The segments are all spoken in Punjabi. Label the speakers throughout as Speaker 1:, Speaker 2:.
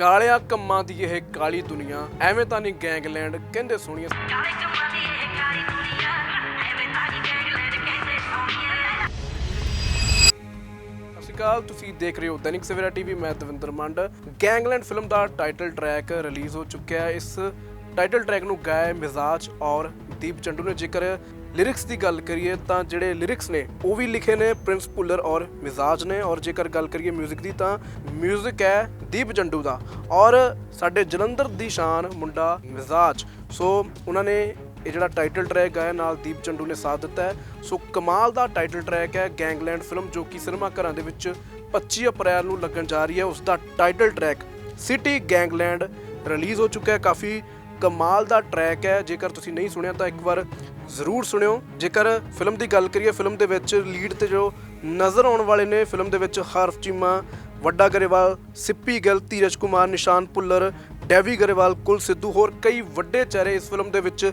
Speaker 1: ਕਾਲਿਆ ਕੰਮਾਂ ਦੀ ਇਹ ਕਾਲੀ ਦੁਨੀਆ ਐਵੇਂ ਤਾਂ ਨਹੀਂ ਗੈਂਗਲੈਂਡ ਕਹਿੰਦੇ ਸੋਹਣੀਆਂ
Speaker 2: ਕਾਲੇ ਕੰਮਾਂ ਦੀ ਇਹ ਕਾਲੀ ਦੁਨੀਆ ਐਵੇਂ ਤਾਰੀ ਗੈਂਗਲੈਂਡ ਕਹਿੰਦੇ ਸੋਹਣੀਏ
Speaker 1: ਸਤਿ ਸ਼੍ਰੀ ਅਕਾਲ ਤੁਸੀਂ ਦੇਖ ਰਹੇ ਹੋ ਦੈਨਿਕ ਸਵੇਰਾ ਟੀਵੀ ਮੈਂ ਦਵਿੰਦਰ ਮੰਡ। ਗੈਂਗਲੈਂਡ ਫਿਲਮ ਦਾ ਟਾਈਟਲ ਟਰੈਕ ਰਿਲੀਜ਼ ਹੋ ਚੁੱਕਿਆ ਹੈ। ਇਸ ਟਾਈਟਲ ਟਰੈਕ ਨੂੰ ਗਾਇਆ ਮਿਜ਼ਾਜ ਔਰ ਦੀਪ ਚੰਡੂ ਨੇ ਜੇਕਰ ਲਿਰਿਕਸ ਦੀ ਗੱਲ ਕਰੀਏ ਤਾਂ ਜਿਹੜੇ ਲਿਰਿਕਸ ਨੇ ਉਹ ਵੀ ਲਿਖੇ ਨੇ ਪ੍ਰਿੰਸ ਪੁੱਲਰ ਔਰ ਮਿਜ਼ਾਜ ਨੇ ਔਰ ਜੇਕਰ ਗੱਲ ਕਰੀਏ 뮤직 ਦੀ ਤਾਂ 뮤직 ਹੈ ਦੀਪ ਚੰਡੂ ਦਾ ਔਰ ਸਾਡੇ ਜਲੰਧਰ ਦੀ ਸ਼ਾਨ ਮੁੰਡਾ ਮਿਜ਼ਾਜ ਸੋ ਉਹਨਾਂ ਨੇ ਇਹ ਜਿਹੜਾ ਟਾਈਟਲ ਟਰੈਕ ਗਾਇਆ ਨਾਲ ਦੀਪ ਚੰਡੂ ਨੇ ਸਾਥ ਦਿੱਤਾ ਹੈ ਸੋ ਕਮਾਲ ਦਾ ਟਾਈਟਲ ਟਰੈਕ ਹੈ ਗੈਂਗਲੈਂਡ ਫਿਲਮ ਜੋ ਕਿ ਸਿਨੇਮਾ ਘਰਾਂ ਦੇ ਵਿੱਚ 25 ਅਪ੍ਰੈਲ ਨੂੰ ਲੱਗਣ ਜਾ ਰਹੀ ਹੈ ਉਸ ਦਾ title track city Gangland release ਹੋ ਚੁੱਕਾ ਹੈ ਕਾਫੀ ਕਮਾਲ ਦਾ ਟਰੈਕ ਹੈ। ਜੇਕਰ ਤੁਸੀਂ ਨਹੀਂ ਸੁਣਿਆ, ਤਾਂ ਇੱਕ ਵਾਰ ਜ਼ਰੂਰ ਸੁਣਿਓ। ਜੇਕਰ ਫਿਲਮ ਦੀ ਗੱਲ ਕਰੀਏ, ਫਿਲਮ ਦੇ ਵਿੱਚ ਲੀਡ ਤੇ ਜੋ ਨਜ਼ਰ ਆਉਣ ਵਾਲੇ ਨੇ, ਫਿਲਮ ਦੇ ਵਿੱਚ ਹਰਫ ਚੀਮਾ, ਵੱਡਾ ਗਰੇਵਾਲ, ਸਿੱਪੀ ਗਿੱਲ, ਧੀਰਜ ਕੁਮਾਰ, ਨਿਸ਼ਾਨ ਪੁੱਲਰ, ਡੈਵੀ ਗਰੇਵਾਲ, ਕੁਲ ਸਿੱਧੂ ਹੋਰ ਕਈ ਵੱਡੇ ਚਿਹਰੇ ਇਸ ਫਿਲਮ ਦੇ ਵਿੱਚ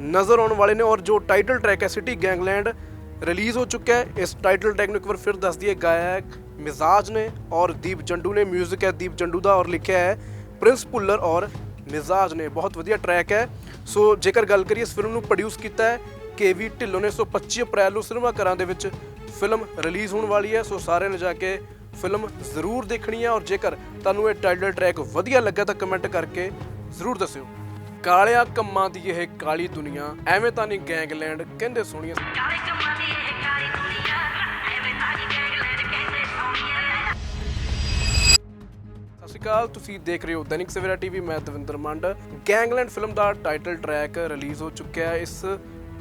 Speaker 1: ਨਜ਼ਰ ਆਉਣ ਵਾਲੇ ਨੇ। ਔਰ ਜੋ ਟਾਈਟਲ ਟਰੈਕ ਹੈ, ਸਿਟੀ ਗੈਂਗਲੈਂਡ ਰਿਲੀਜ਼ ਹੋ ਚੁੱਕਾ ਹੈ। ਇਸ ਟਾਈਟਲ ਟਰੈਕ ਨੂੰ ਇੱਕ ਵਾਰ ਫਿਰ ਦੱਸ ਦਈਏ ਗਾਇਆ ਮਿਜ਼ਾਜ ਨੇ ਔਰ ਦੀਪ ਜੰਡੂ ਨੇ। 뮤직 ਹੈ ਦੀਪ ਜੰਡੂ ਦਾ ਔਰ ਲਿਖਿਆ ਹੈ ਪ੍ਰਿੰਸ ਪੁੱਲਰ ਔਰ ਮਿਜ਼ਾਜ ਨੇ, ਬਹੁਤ ਵਧੀਆ ਟਰੈਕ ਹੈ। ਸੋ ਜੇਕਰ ਗੱਲ ਕਰੀਏ ਇਸ ਫਿਲਮ ਨੂੰ ਪ੍ਰੋਡਿਊਸ ਕੀਤਾ ਹੈ ਕੇਵੀ ਢਿੱਲੋਂ ਨੇ, ਸੋ 25 ਅਪ੍ਰੈਲ ਨੂੰ ਸਿਨੇਮਾ ਘਰਾਂ ਦੇ ਵਿੱਚ ਫਿਲਮ ਰਿਲੀਜ਼ ਹੋਣ ਵਾਲੀ ਹੈ। ਸੋ ਸਾਰਿਆਂ ਨੇ ਜਾ ਕੇ ਫਿਲਮ ਜ਼ਰੂਰ ਦੇਖਣੀ ਹੈ ਔਰ ਜੇਕਰ ਤੁਹਾਨੂੰ ਇਹ ਟਾਈਟਲ ਟਰੈਕ ਵਧੀਆ ਲੱਗਾ ਤਾਂ ਕਮੈਂਟ ਕਰਕੇ ਜ਼ਰੂਰ ਦੱਸਿਓ। ਕਾਲਿਆ ਕੰਮਾਂ ਦੀ ਇਹ ਕਾਲੀ ਦੁਨੀਆ, ਐਵੇਂ ਤਾਂ ਨਹੀਂ ਗੈਂਗਲੈਂਡ ਕਹਿੰਦੇ ਸੋਹਣੀਆਂ
Speaker 2: ਕਾਲੇ ਕੰਮਾਂ ਦੀ
Speaker 1: ਅਕਾਲ ਤੁਸੀਂ ਦੇਖ ਰਹੇ ਹੋ ਦੈਨਿਕ ਸਵੇਰਾ ਟੀਵੀ ਮੈਂ ਦਵਿੰਦਰ ਮੰਡ ਗੈਂਗਲੈਂਡ ਫਿਲਮ ਦਾ ਟਾਈਟਲ ਟਰੈਕ ਰਿਲੀਜ਼ ਹੋ ਚੁੱਕਿਆ ਹੈ ਇਸ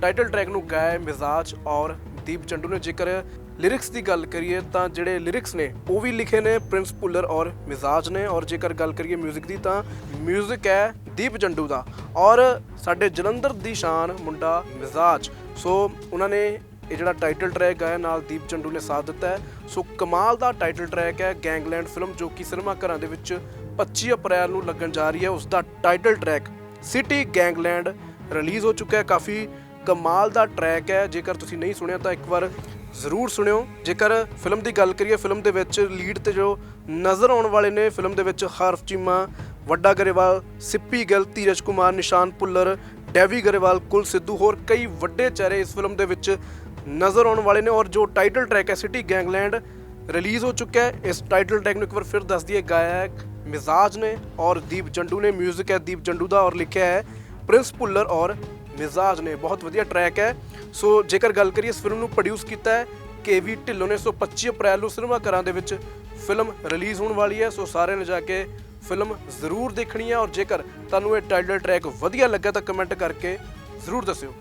Speaker 1: ਟਾਈਟਲ ਟਰੈਕ ਨੂੰ ਗਾਇਆ ਮਿਜ਼ਾਜ ਔਰ ਦੀਪ ਚੰਡੂ ਨੇ ਜੇਕਰ ਲਿਰਿਕਸ ਦੀ ਗੱਲ ਕਰੀਏ ਤਾਂ ਜਿਹੜੇ ਲਿਰਿਕਸ ਨੇ ਉਹ ਵੀ ਲਿਖੇ ਨੇ ਪ੍ਰਿੰਸ ਪੁੱਲਰ ਔਰ ਮਿਜ਼ਾਜ ਨੇ ਔਰ ਜੇਕਰ ਗੱਲ ਕਰੀਏ 뮤직 ਦੀ ਤਾਂ 뮤직 ਹੈ ਦੀਪ ਚੰਡੂ ਦਾ ਔਰ ਸਾਡੇ ਜਲੰਧਰ ਦੀ ਸ਼ਾਨ ਮੁੰਡਾ ਮਿਜ਼ਾਜ ਸੋ ਉਹਨਾਂ ਨੇ ਇਹ ਜਿਹੜਾ ਟਾਈਟਲ ਟਰੈਕ ਗਾਇਆ ਨਾਲ ਦੀਪ ਚੰਡੂ ਨੇ ਸਾਥ ਦਿੱਤਾ ਹੈ। ਸੋ ਕਮਾਲ ਦਾ ਟਾਈਟਲ ਟਰੈਕ ਹੈ, ਗੈਂਗਲੈਂਡ ਫਿਲਮ, ਜੋ ਕਿ ਸਿਨੇਮਾ ਘਰਾਂ ਦੇ ਵਿੱਚ 25 ਅਪ੍ਰੈਲ ਨੂੰ ਲੱਗਣ ਜਾ ਰਹੀ ਹੈ। ਉਸ ਦਾ title track city Gangland release ਹੋ ਚੁੱਕਾ ਹੈ। ਕਾਫੀ ਕਮਾਲ ਦਾ ਟਰੈਕ ਹੈ। ਜੇਕਰ ਤੁਸੀਂ ਨਹੀਂ ਸੁਣਿਆ, ਤਾਂ ਇੱਕ ਵਾਰ ਜ਼ਰੂਰ ਸੁਣਿਓ। ਜੇਕਰ ਫਿਲਮ ਦੀ ਗੱਲ ਕਰੀਏ, ਫਿਲਮ ਦੇ ਵਿੱਚ ਲੀਡ ਤੇ ਜੋ ਨਜ਼ਰ ਆਉਣ ਵਾਲੇ ਨੇ, ਫਿਲਮ ਦੇ ਵਿੱਚ ਹਰਫ ਚੀਮਾ, ਵੱਡਾ ਗਰੇਵਾਲ, ਸਿੱਪੀ ਗਿੱਲ, ਧੀਰਜ ਕੁਮਾਰ, ਨਿਸ਼ਾਨ ਪੁੱਲਰ ਡੈਵੀ ਗਰੇਵਾਲ, ਕੁਲ ਸਿੱਧੂ ਹੋਰ ਕਈ ਵੱਡੇ ਚਿਹਰੇ ਇਸ ਫਿਲਮ ਦੇ ਵਿੱਚ ਨਜ਼ਰ ਆਉਣ ਵਾਲੇ ਨੇ ਔਰ ਜੋ ਟਾਈਟਲ ਟਰੈਕ ਹੈ ਸਿਟੀ ਗੈਂਗਲੈਂਡ ਰਿਲੀਜ਼ ਹੋ ਚੁੱਕਾ ਹੈ। ਇਸ ਟਾਈਟਲ ਟਰੈਕ ਨੂੰ ਇੱਕ ਵਾਰ ਫਿਰ ਦੱਸ ਦਈਏ, ਗਾਇਕ ਮਿਜ਼ਾਜ ਨੇ ਔਰ ਦੀਪ ਜੰਡੂ ਨੇ 뮤직 ਹੈ ਦੀਪ ਜੰਡੂ ਦਾ ਔਰ ਲਿਖਿਆ ਹੈ ਪ੍ਰਿੰਸ ਭੁੱਲਰ ਔਰ ਮਿਜ਼ਾਜ ਨੇ। ਬਹੁਤ ਵਧੀਆ ਟਰੈਕ ਹੈ। ਸੋ ਜੇਕਰ ਗੱਲ ਕਰੀਏ ਇਸ ਫਿਲਮ ਨੂੰ ਪ੍ਰੋਡਿਊਸ ਕੀਤਾ ਹੈ ਕੇਵੀ ਢਿੱਲੋਂ ਨੇ। ਸੋ 25 ਅਪ੍ਰੈਲ ਨੂੰ ਸਿਨੇਮਾ ਘਰਾਂ ਦੇ ਵਿੱਚ ਫਿਲਮ ਰਿਲੀਜ਼ ਹੋਣ ਵਾਲੀ ਹੈ। ਸੋ ਸਾਰਿਆਂ ਨੇ ਜਾ ਕੇ ਫਿਲਮ ਜ਼ਰੂਰ ਦੇਖਣੀ ਹੈ ਔਰ ਜੇਕਰ ਤੁਹਾਨੂੰ ਇਹ ਟਾਈਟਲ ਟਰੈਕ ਵਧੀਆ ਲੱਗਾ ਤਾਂ ਕਮੈਂਟ ਕਰਕੇ ਜ਼ਰੂਰ ਦੱਸਿਓ।